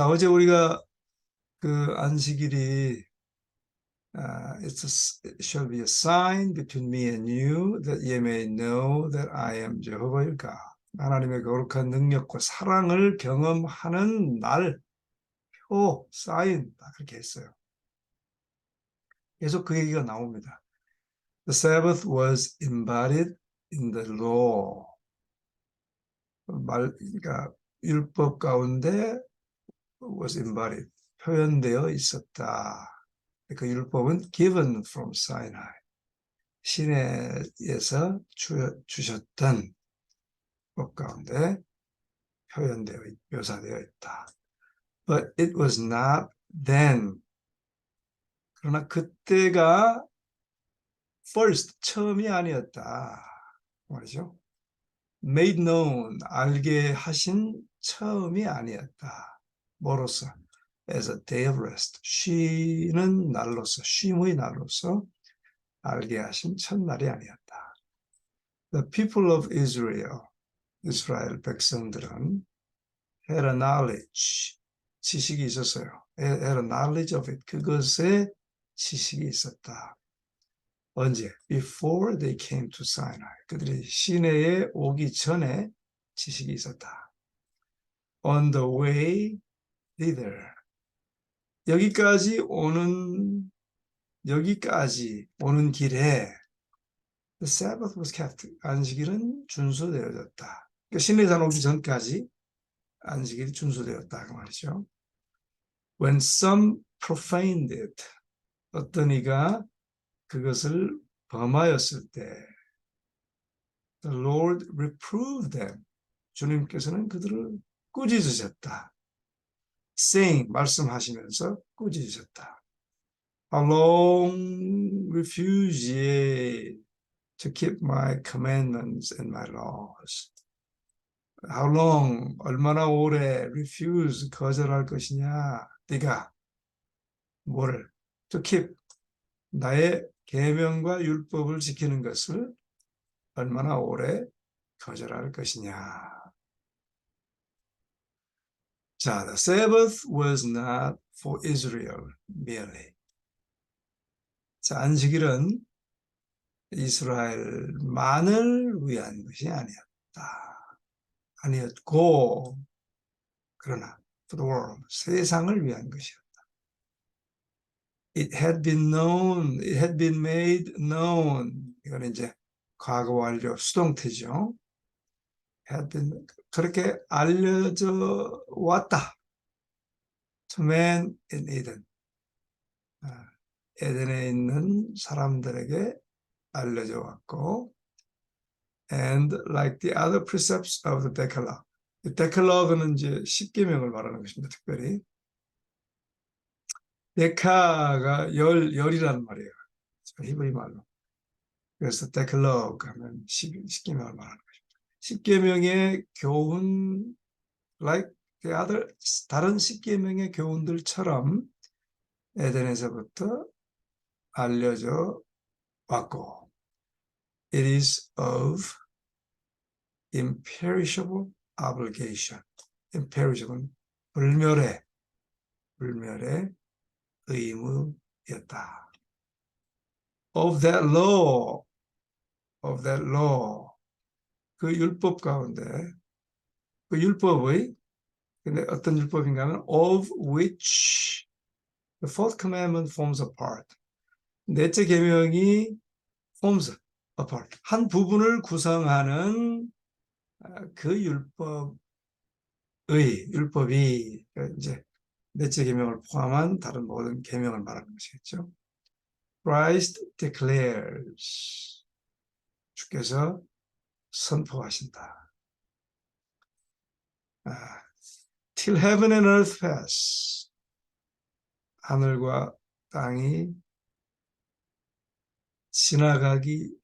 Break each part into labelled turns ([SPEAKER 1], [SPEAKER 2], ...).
[SPEAKER 1] 자, 어제 우리가 그 안식일이 uh, it shall be a sign between me and you that ye may know that I am Jehovah your God. 하나님의 거룩한 능력과 사랑을 경험하는 날, 표, 사인, 다 그렇게 했어요. 계속 그 얘기가 나옵니다. The Sabbath was embodied in the law. 말, 그러니까 율법 가운데 was embodied, 표현되어 있었다. 그 율법은 given from Sinai. 주, 주셨던 법 가운데 표현되어, 있- 묘사되어 있다. But it was not then. 그러나 그때가 first, 처음이 아니었다. 말이죠. made known, 알게 하신 처음이 아니었다. 뭐로서? as a day of rest. 쉬는 날로서, 쉼의 날로서 알게 하신 첫날이 아니었다. The people of Israel, 이스라엘 백성들은 had a knowledge, 지식이 있었어요. had a knowledge of it. 그것에 지식이 있었다. 언제? Before they came to Sinai. 그들이 시내에 오기 전에 지식이 있었다. On the way thither. 여기까지 오는 여기까지 오는 길에 the Sabbath was kept. 안식일은 준수되어졌다. 그러니까 시내산 오기 전까지 안식일이 준수되었다 그 말이죠. When some profaned it. 어떤 이가 그것을 범하였을 때 The Lord reproved them. 주님께서는 그들을 꾸짖으셨다. Saying 말씀하시면서 꾸짖으셨다. How long refuse ye to keep my commandments and my laws? How long 얼마나 오래 refuse 거절할 것이냐? 네가 뭐를 to keep 나의 계명과 율법을 지키는 것을 얼마나 오래 거절할 것이냐? 자, the Sabbath was not for Israel merely. 자, 안식일은 이스라엘만을 위한 것이 아니었다. 아니었고, 그러나 for the world, 세상을 위한 것이었다. It had been known, it had been made known. 이거는 이제 과거 완료 수동태죠. had been 그렇게 알려져 왔다. In Eden. 아, 에덴에 있는 사람들에게 알려져 왔고 and like the other precepts of the Decalogue. 이 Decalogue는 이제 십계명을 말하는 것입니다. 특별히 데카가 열 열이라는 말이에요. 히브리 말로. 그래서 Decalogue 하면 십 십계명을 말하는 것입니다. 십계명의 교훈 like the other 다른 십계명의 교훈들처럼 에덴에서부터 알려져 왔고 it is of imperishable obligation. imperishable 불멸의 불멸의 의무였다. of that law of that law 그 율법 가운데 그 율법의 근데 어떤 율법인가 하면 of which the fourth commandment forms a part 넷째 계명이 forms a part 한 부분을 구성하는 아, 그 율법의 율법이 그 이제 넷째 계명을 포함한 다른 모든 계명을 말하는 것이겠죠. Christ declares. 주께서 선포하신다. 아, till heaven and earth pass 하늘과 땅이 지나가기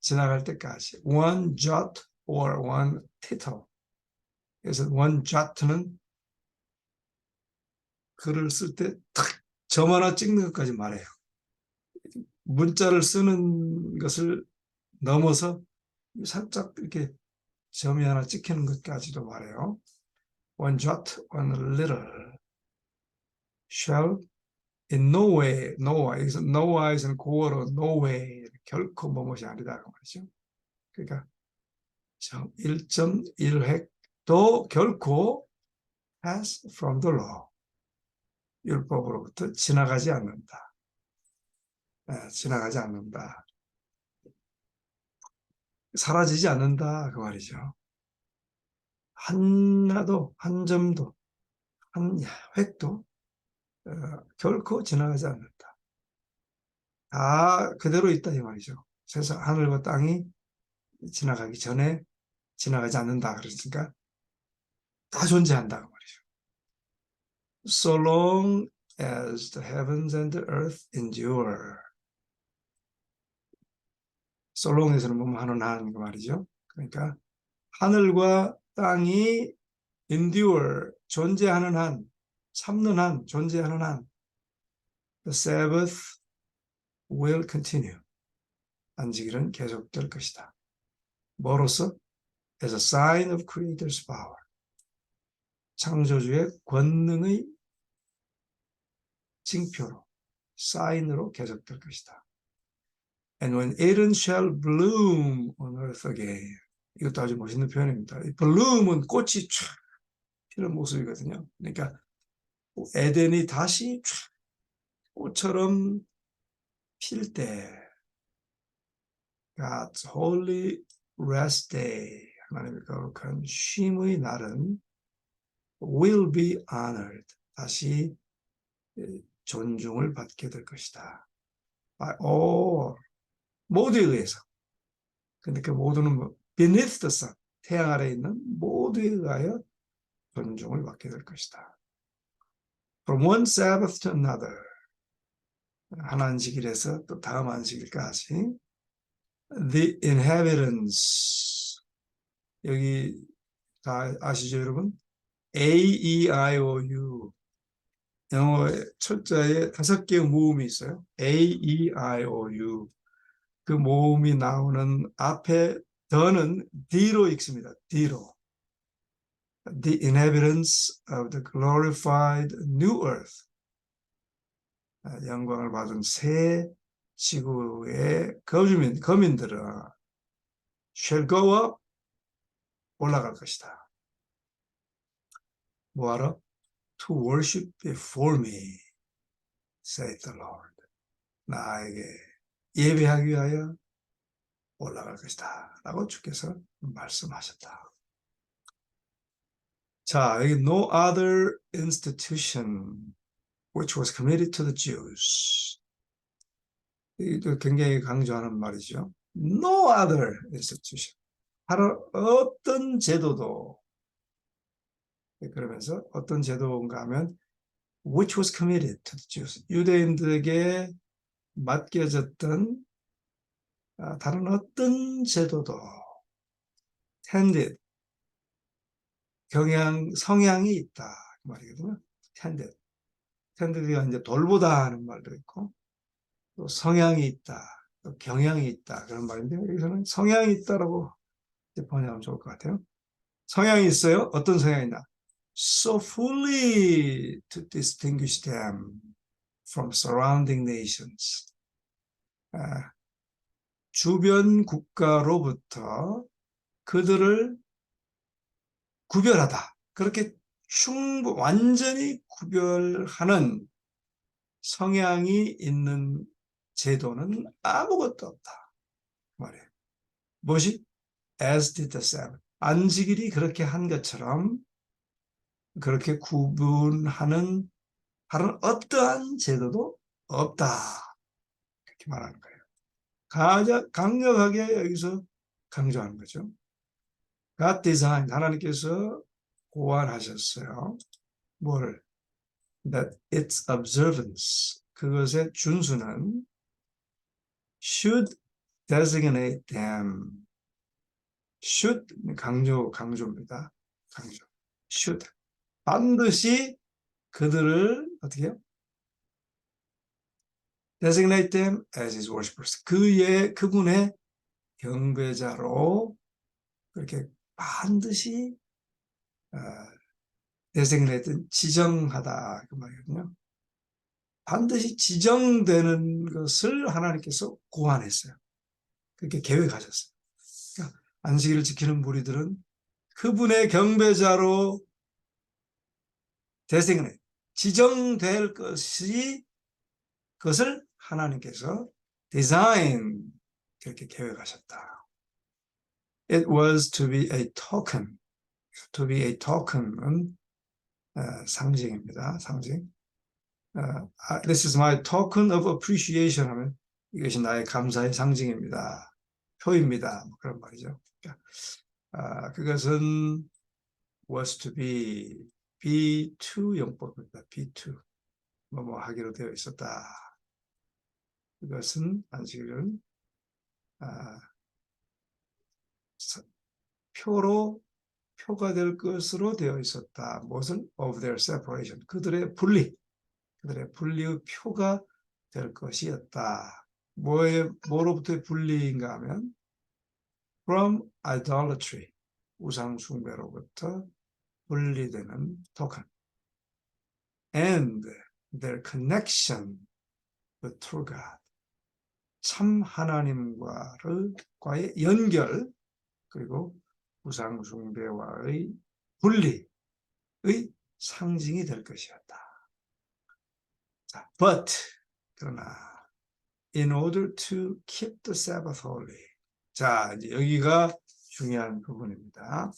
[SPEAKER 1] 지나갈 때까지 one jot or one tittle 그래서 one jot는 글을 쓸 때 탁 점 하나 찍는 것까지 말해요. 문자를 쓰는 것을 넘어서 살짝 이렇게 점이 하나 찍히는 것까지도 말해요. One jot, one little. shall in no way, no way, no way에서는 고어로 no way, 결코 뭐뭇이 아니다. 그 말이죠. 그러니까 1.1획도 결코 pass from the law. 율법으로부터 지나가지 않는다. 예, 지나가지 않는다. 사라지지 않는다. 그 말이죠. 하나도, 한 점도, 한 획도 어, 결코 지나가지 않는다. 다 그대로 있다. 이 말이죠. 세상, 하늘과 땅이 지나가기 전에 지나가지 않는다. 그러니까 다 존재한다. 그 말이죠. So long as the heavens and the earth endure. So long에서는 뭐뭐 하는 한그 말이죠. 그러니까 하늘과 땅이 endure 존재하는 한 참는 한 존재하는 한 the Sabbath will continue 안식일은 계속될 것이다. 뭐로서? as a sign of Creator's power 창조주의 권능의 징표로 사인으로 계속될 것이다. And when Eden shall bloom on earth again 이것도 아주 멋있는 표현입니다. 이 bloom은 꽃이 촥 피는 모습이거든요. 그러니까 에덴이 다시 촥 꽃처럼 필 때 God's holy rest day 하나님의 거룩한 쉼의 날은 will be honored 다시 존중을 받게 될 것이다. by all 모두에 의해서. 근데 그 모두는 뭐 beneath the sun 태양 아래에 있는 모두에 의하여 존중을 받게 될 것이다. From one Sabbath to another 한 안식일에서 또 다음 안식일까지 the inhabitants 여기 다 아시죠 여러분? A, E, I, O, U 영어의 철자에 다섯 개의 모음이 있어요. A, E, I, O, U 그 모음이 나오는 앞에 더는 D로 읽습니다. D로 The inhabitants of the glorified new earth 영광을 받은 새 지구의 거주민, 거민들은 shall go up 올라갈 것이다. 뭐하러? To worship before me, saith the Lord. 나에게 예배하기 위하여 올라갈 것이다. 라고 주께서 말씀하셨다. 자, 여기 no other institution which was committed to the Jews. 이도 굉장히 강조하는 말이죠. No other institution. 다른 어떤 제도도 그러면서 어떤 제도인가 하면 which was committed to the Jews. 유대인들에게 맡겨졌던 다른 어떤 제도도 tended 경향 성향이 있다 그 말이거든요. tended tended가 이제 돌보다 하는 말도 있고 또 성향이 있다, 또 경향이 있다 그런 말인데 여기서는 성향이 있다라고 번역하면 좋을 것 같아요. 성향이 있어요. 어떤 성향이 있나? So fully to distinguish them from surrounding nations. 아, 주변 국가로부터 그들을 구별하다. 그렇게 충분, 완전히 구별하는 성향이 있는 제도는 아무것도 없다. 말이에요. 무엇이? As did the Sabbath. 안식일이 그렇게 한 것처럼 그렇게 구분하는 다른 어떠한 제도도 없다. 이렇게 말하는 거예요. 가장 강력하게 여기서 강조하는 거죠. God design, 하나님께서 고안하셨어요. 뭘? That its observance, 그것의 준수는 should designate them. should 강조 강조입니다. 강조. should 반드시 그들을 어떻게 해요? designate them as his worshippers. 그의 그분의 경배자로 그렇게 반드시 어, designate 지정하다 그 말이거든요. 반드시 지정되는 것을 하나님께서 고안했어요. 그렇게 계획하셨어요. 그러니까 안식일을 지키는 무리들은 그분의 경배자로 대생해 지정될 것이 그것을 하나님께서 디자인 그렇게 계획하셨다. It was to be a token. To be a token은 어, 상징입니다. 상징. 어, 아, This is my token of appreciation 하면 이것이 나의 감사의 상징입니다. 표입니다. 뭐 그런 말이죠. 그러니까, 아, 그것은 was to be B2 용법입니다. B2 뭐뭐 하기로 되어 있었다. 이것은 안식일은 아, 서- 표로 표가 될 것으로 되어 있었다. 무엇은 of their separation 그들의 분리 그들의 분리의 표가 될 것이었다. 뭐에 뭐로부터의 분리인가 하면 from idolatry 우상 숭배로부터 분리되는 토큰 and their connection with true God 참 하나님과를 과의 연결 그리고 우상 숭배와의 분리의 상징이 될 것이었다. 자, but 그러나 in order to keep the Sabbath holy 자, 이제 여기가 중요한 부분입니다.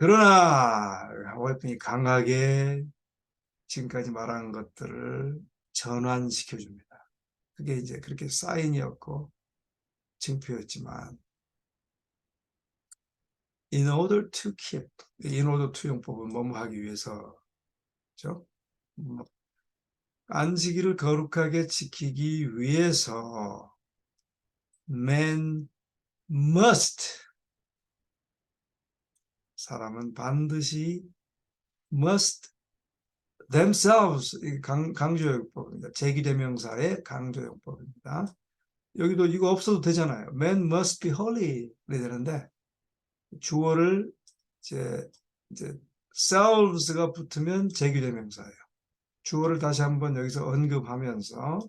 [SPEAKER 1] 그러나 하와이분이 강하게 지금까지 말한 것들을 전환시켜 줍니다. 그게 이제 그렇게 사인이었고 증표였지만 in order to keep in order to 용법은 뭐뭐 하기 위해서 그죠? 뭐, 안식일을 거룩하게 지키기 위해서 man must 사람은 반드시 must themselves 이 강, 강조용법입니다. 제기대명사의 강조용법입니다. 여기도 이거 없어도 되잖아요. Man must be holy 되는데 주어를 이제 이제 selves가 붙으면 제기대명사예요. 주어를 다시 한번 여기서 언급하면서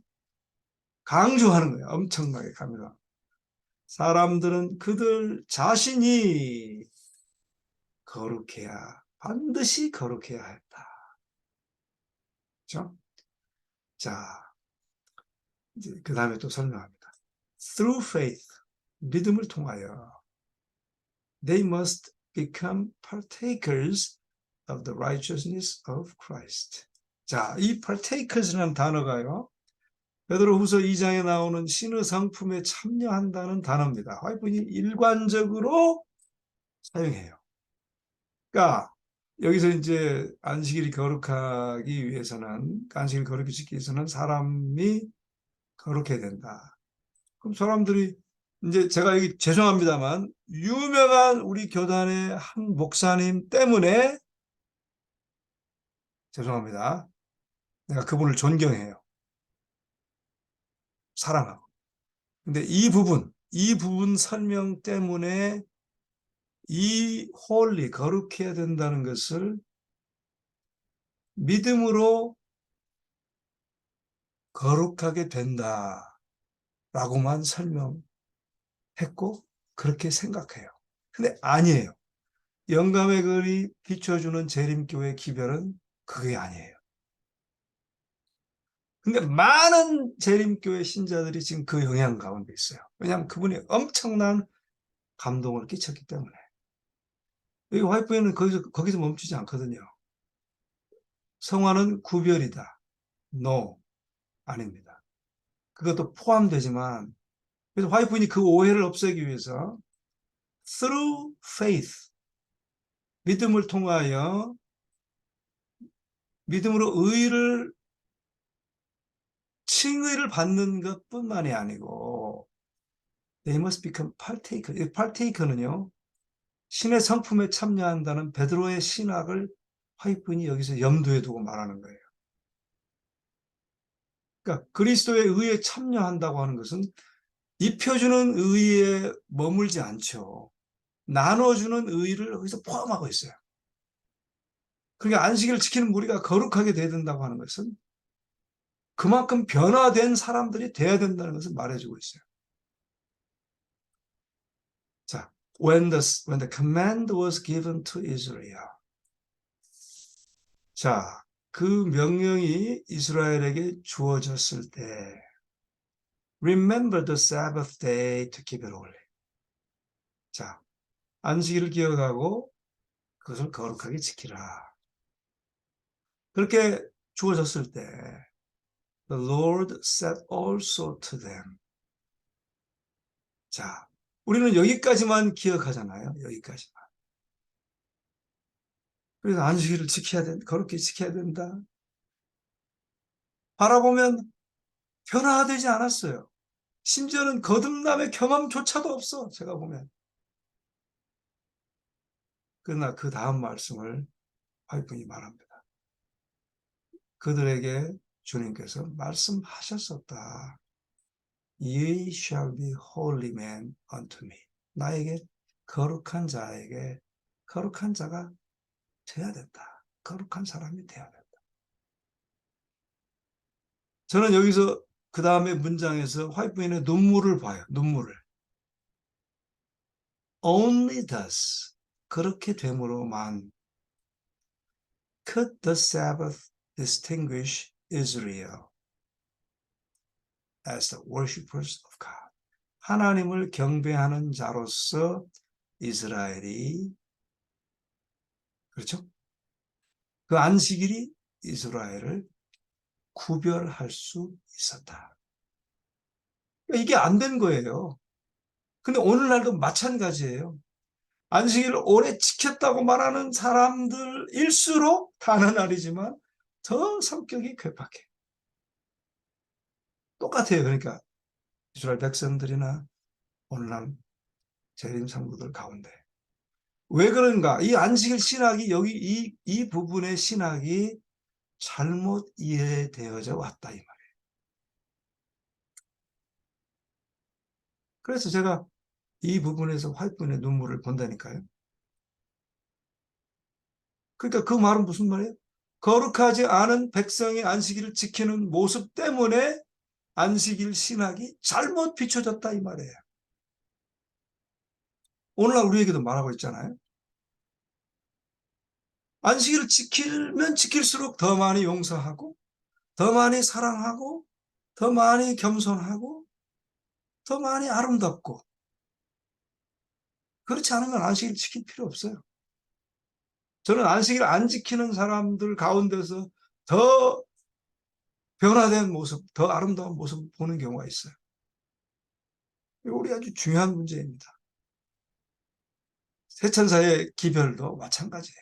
[SPEAKER 1] 강조하는 거예요. 엄청나게 갑니다. 사람들은 그들 자신이 거룩해야 반드시 거룩해야 했다. 그렇죠? 자, 이제 그 다음에 또 설명합니다. Through faith, 믿음을 통하여 they must become partakers of the righteousness of Christ. 자, 이 partakers라는 단어가요. 베드로후서 2장에 나오는 신의 성품에 참여한다는 단어입니다. 화이분이 일관적으로 사용해요. 그러니까 여기서 이제 안식일이 거룩하기 위해서는 안식일 거룩히 지키기 위해서는 사람이 거룩해야 된다. 그럼 사람들이 이제 제가 여기 죄송합니다만 유명한 우리 교단의 한 목사님 때문에 죄송합니다. 내가 그분을 존경해요. 사랑하고. 근데 이 부분, 이 부분 설명 때문에 이 홀리 거룩해야 된다는 것을 믿음으로 거룩하게 된다 라고만 설명했고 그렇게 생각해요. 근데 아니에요. 영감의 글이 비춰주는 재림교회 기별은 그게 아니에요. 근데 많은 재림교회 신자들이 지금 그 영향 가운데 있어요. 왜냐하면 그분이 엄청난 감동을 끼쳤기 때문에. 여기 화이프에는 거기서, 거기서 멈추지 않거든요. 성화는 구별이다. No. 아닙니다. 그것도 포함되지만, 그래서 화이프인이 그 오해를 없애기 위해서, through faith. 믿음을 통하여, 믿음으로 의를, 칭의를 받는 것 뿐만이 아니고, they must become partaker. 이 partaker는요, 신의 성품에 참여한다는 베드로의 신학을 화이프인이 여기서 염두에 두고 말하는 거예요. 그러니까 그리스도의 의에 참여한다고 하는 것은 입혀주는 의에 머물지 않죠. 나눠주는 의를 여기서 포함하고 있어요. 그러니까 안식일을 지키는 무리가 거룩하게 돼야 된다고 하는 것은 그만큼 변화된 사람들이 돼야 된다는 것을 말해주고 있어요. 자, when the, when the command was given to Israel. 자, 그 명령이 이스라엘에게 주어졌을 때 Remember the Sabbath day to keep it holy. 자, 안식일을 기억하고 그것을 거룩하게 지키라. 그렇게 주어졌을 때 The Lord said also to them. 자, 우리는 여기까지만 기억하잖아요. 여기까지만. 그래서 안식일을 지켜야 된다. 거룩히 지켜야 된다. 바라보면 변화되지 않았어요. 심지어는 거듭남의 경험조차도 없어. 제가 보면. 그러나 그 다음 말씀을 화이분이 말합니다. 그들에게 주님께서 말씀하셨었다. Ye shall be holy men unto me. 나에게 거룩한 자에게 거룩한 자가 돼야 된다. 거룩한 사람이 돼야 된다. 저는 여기서 그 다음에 문장에서 화이트부인의 눈물을 봐요. 눈물을. Only thus 그렇게 됨으로만 could the Sabbath distinguish Israel as the worshippers of God. 하나님을 경배하는 자로서 이스라엘이 그렇죠? 그 안식일이 이스라엘을 구별할 수 있었다. 그러니까 이게 안 된 거예요. 근데 오늘날도 마찬가지예요. 안식일을 오래 지켰다고 말하는 사람들일수록 단언아니지만 더 성격이 괴팍해. 똑같아요. 그러니까 이스라엘 백성들이나 오늘날 재림 상부들 가운데 왜 그런가? 이 안식일 신학이 여기 이, 이 부분의 신학이 잘못 이해되어져 왔다 이 말이에요. 그래서 제가 이 부분에서 화이트분의 눈물을 본다니까요. 그러니까 그 말은 무슨 말이에요? 거룩하지 않은 백성의 안식일을 지키는 모습 때문에 안식일 신학이 잘못 비춰졌다 이 말이에요. 오늘날 우리에게도 말하고 있잖아요. 안식일을 지키면 지킬수록 더 많이 용서하고, 더 많이 사랑하고, 더 많이 겸손하고, 더 많이 아름답고. 그렇지 않으면 안식일 지킬 필요 없어요. 저는 안식일 안 지키는 사람들 가운데서 더 변화된 모습, 더 아름다운 모습 보는 경우가 있어요. 우리 아주 중요한 문제입니다. 세천사의 기별도 마찬가지예요.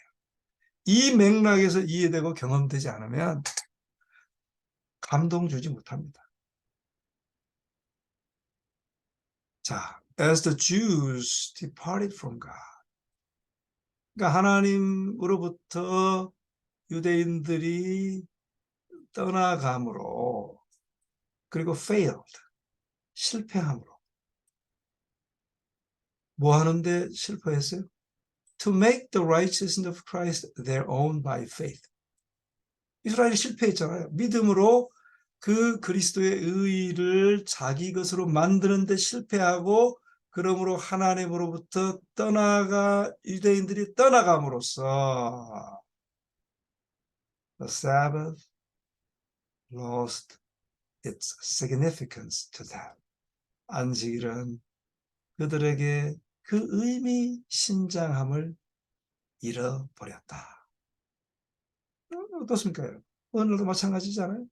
[SPEAKER 1] 이 맥락에서 이해되고 경험되지 않으면 감동 주지 못합니다. 자, as the Jews departed from God. 그러니까 하나님으로부터 유대인들이 떠나감으로 그리고 failed 실패함으로 뭐 하는데 실패했어요? To make the righteousness of Christ their own by faith. 이스라엘이 실패했잖아요. 믿음으로 그 그리스도의 의를 자기 것으로 만드는데 실패하고 그러므로 하나님으로부터 떠나가 유대인들이 떠나감으로써 the Sabbath lost its significance to them. 안식일은 그들에게 그 의미 신장함을 잃어버렸다. 어떻습니까? 오늘도 마찬가지잖아요.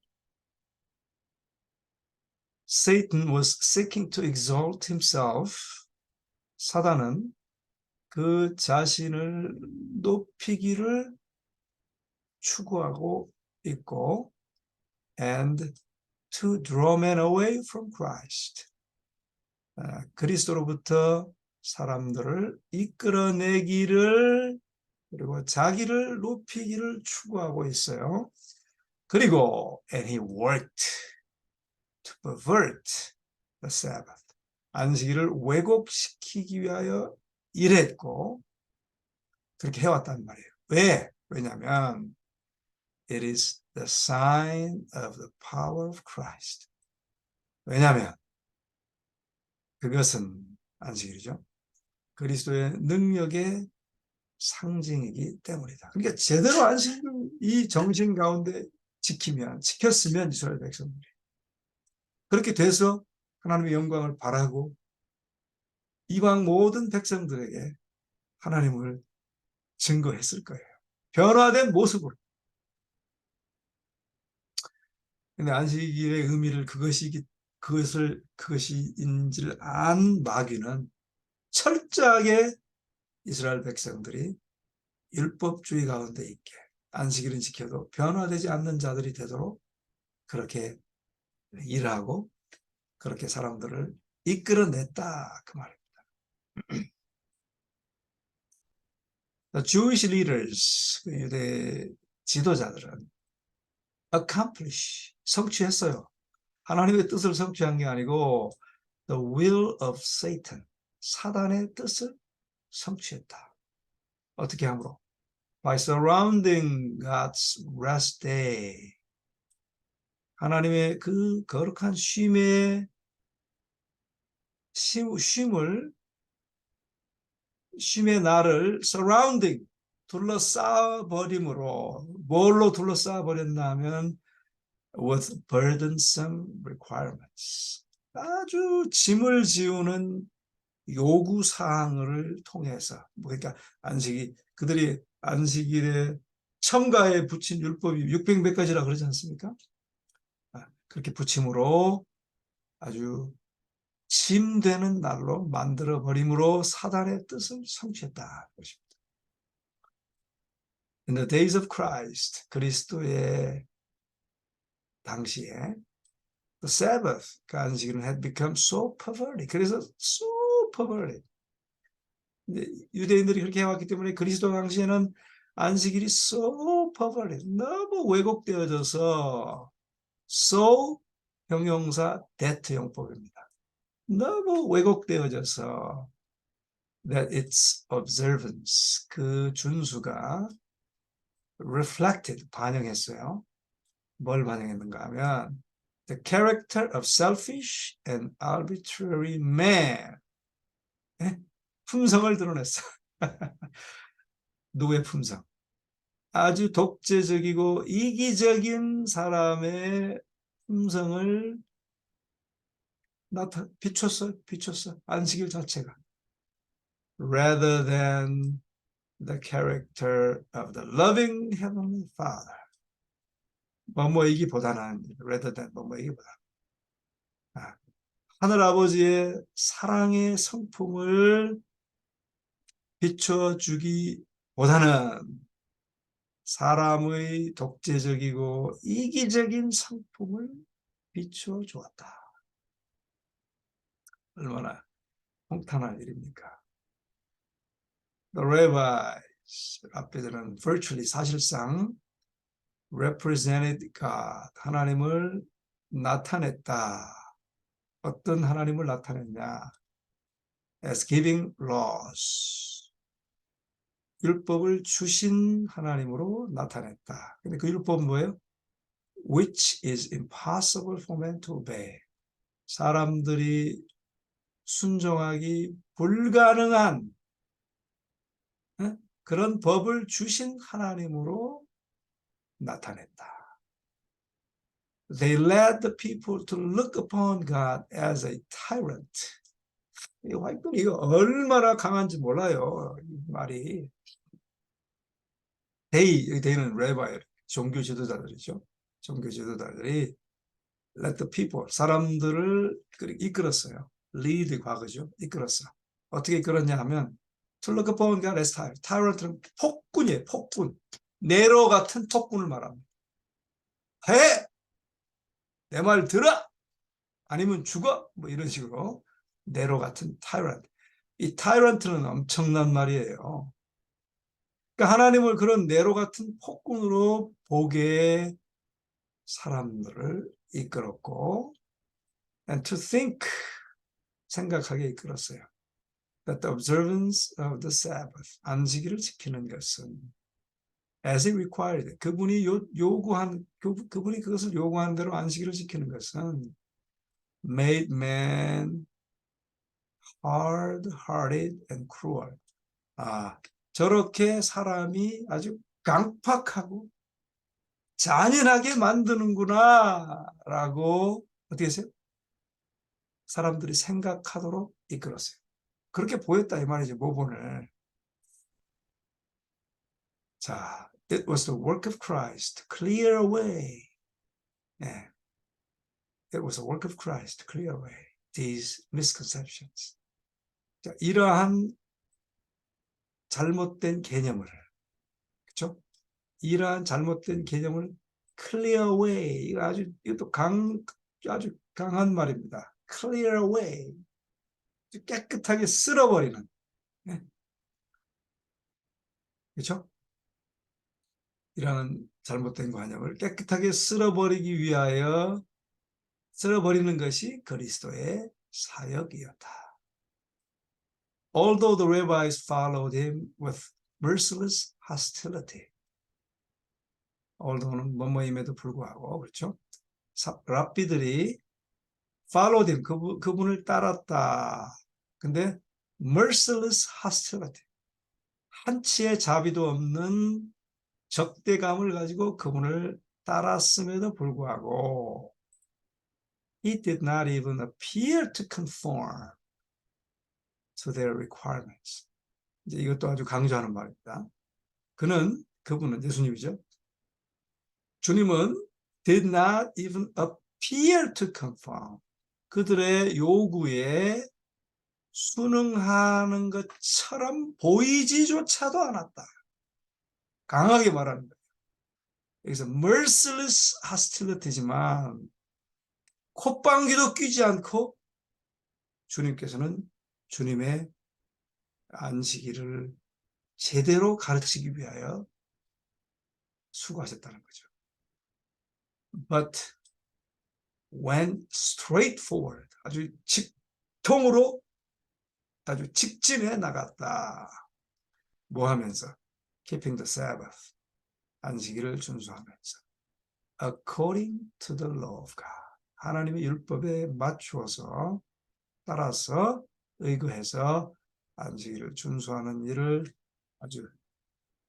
[SPEAKER 1] Satan was seeking to exalt himself. 사단은 그 자신을 높이기를 추구하고 있고 and to draw men away from Christ. 그리스도로부터 사람들을 이끌어내기를 그리고 자기를 높이기를 추구하고 있어요. 그리고 and he worked to pervert the Sabbath. 안식일을 왜곡시키기 위하여 일했고 그렇게 해왔단 말이에요. 왜? 왜냐하면 it is the sign of the power of Christ. 왜냐하면 그것은 안식일이죠. 그리스도의 능력의 상징이기 때문이다. 그러니까 제대로 안식을 이 정신 가운데 지키면 지켰으면 이스라엘 백성들이 그렇게 돼서 하나님의 영광을 바라고 이방 모든 백성들에게 하나님을 증거했을 거예요. 변화된 모습으로. 근데 안식일의 의미를 그것이 그것을 그것이인지를 안 마귀는 철저하게 이스라엘 백성들이 율법주의 가운데 있게 안식일은 지켜도 변화되지 않는 자들이 되도록 그렇게 일하고 그렇게 사람들을 이끌어냈다 그 말입니다. Jewish leaders, 그 유대 지도자들은 accomplish, 성취했어요. 하나님의 뜻을 성취한 게 아니고 the will of Satan, 사단의 뜻을 성취했다. 어떻게 함으로? By surrounding God's rest day. 하나님의 그 거룩한 쉼의 쉼, 쉼을 쉼의 날을 surrounding 둘러싸 버림으로 뭘로 둘러싸 버렸나 하면 with burdensome requirements 아주 짐을 지우는 요구 사항을 통해서 뭐 그러니까 안식이 그들이 안식일에 첨가에 붙인 율법이 600몇 가지라 그러지 않습니까? 아, 그렇게 붙임으로 아주 짐되는 날로 만들어 버림으로 사단의 뜻을 성취했다. In the days of Christ, 그리스도의 당시에 the Sabbath, 그 안식일은 had become so perverted. 그래서 so perverted. 유대인들이 그렇게 해왔기 때문에 그리스도 당시에는 안식일이 so perverted. 너무 왜곡되어져서 so 형용사 that 용법입니다. 너무 왜곡되어져서 that its observance 그 준수가 reflected 반영했어요. 뭘 반영했는가 하면 the character of selfish and arbitrary man 예? 품성을 드러냈어. 누구의 품성? 아주 독재적이고 이기적인 사람의 품성을 나타 비췄어, 비췄어. 안식일 자체가. rather than the character of the loving heavenly Father. 뭐뭐이기보다는 rather than 뭐뭐이기보다. 아, 하늘 아버지의 사랑의 성품을 비춰주기보다는 사람의 독재적이고 이기적인 성품을 비춰주었다. 얼마나 홍탄한 일입니까? The rabbis, 앞에들은 virtually 사실상 represented God, 하나님을 나타냈다. 어떤 하나님을 나타냈냐? As giving laws. 율법을 주신 하나님으로 나타냈다. 근데 그 율법은 뭐예요? Which is impossible for man to obey. 사람들이 순종하기 불가능한 그런 법을 주신 하나님으로 나타냈다. They led the people to look upon God as a tyrant. 이 화이트 이거 얼마나 강한지 몰라요. 이 말이. 데이, 여기 데이는 레바이, 종교 지도자들이죠. 종교 지도자들이 let the people, 사람들을 이끌었어요. lead 과거죠. 이끌었어. 어떻게 이끌었냐 하면 God as tyrant. tyrant는 폭군이에요. 폭군. 네로 같은 폭군을 말합니다. 해! 내 말 들어! 아니면 죽어! 뭐 이런 식으로 네로 같은 tyrant. 이 tyrant는 엄청난 말이에요. 그러니까 하나님을 그런 네로 같은 폭군으로 보게 사람들을 이끌었고 and to think 생각하게 이끌었어요. That the observance of the Sabbath 안식일을 지키는 것은 as it required. 그분이 요, 요구한 그, 그분이 그것을 요구하는 대로 안식일을 지키는 것은 made man hard-hearted and cruel. 아, 저렇게 사람이 아주 강팍하고 잔인하게 만드는구나 라고 어떻게 하세요? 사람들이 생각하도록 이끌었어요. 그렇게 보였다 이 말이죠. 모본을. 자, it was the work of Christ to clear away. 예. It was the work of Christ to clear away these misconceptions. 자, 이러한 잘못된 개념을, 그렇죠? 이러한 잘못된 개념을 clear away. 이거 아주 이것도 강 아주 강한 말입니다. clear away. 깨끗하게 쓸어버리는. 네. 그렇죠? 이러한 잘못된 관념을 깨끗하게 쓸어버리기 위하여 쓸어버리는 것이 그리스도의 사역이었다. Although the rabbis followed him with merciless hostility. although는 뭐뭐임에도 불구하고 그렇죠? 사- 랍비들이 followed him 그분, 그분을 따랐다. 근데 merciless hostility 한치의 자비도 없는 적대감을 가지고 그분을 따랐음에도 불구하고 he did not even appear to conform to their requirements. 이제 이것도 아주 강조하는 말입니다. 그는 그분은 예수님이죠. 주님은 did not even appear to conform. 그들의 요구에 순응하는 것처럼 보이지조차도 않았다. 강하게 말하는 거예요. 여기서 merciless hostility지만 콧방귀도 끼지 않고 주님께서는 주님의 안식일을 제대로 가르치기 위하여 수고하셨다는 거죠. But when straightforward, 아주 직통으로 아주 직진해 나갔다. 뭐 하면서? keeping the Sabbath. 안식일을 준수하면서. according to the law of God. 하나님의 율법에 맞추어서 따라서 의거해서 안식일을 준수하는 일을 아주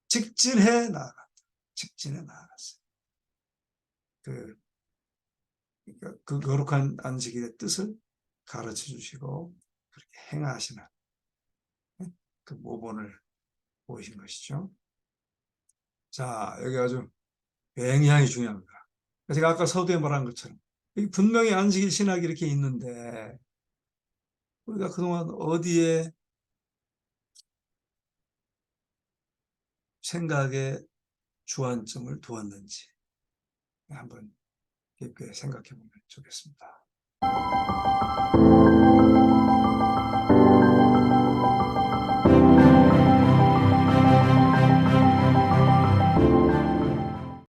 [SPEAKER 1] 직진해 나갔다. 직진해 나갔어요. 그, 그러니까 그 거룩한 안식일의 뜻을 가르쳐 주시고 행하시는 그 모본을 보이신 것이죠. 자, 여기 아주 굉장히 중요합니다. 제가 아까 서두에 말한 것처럼 분명히 안식일 신학이 이렇게 있는데 우리가 그동안 어디에 생각의 주안점을 두었는지 한번 깊게 생각해 보면 좋겠습니다.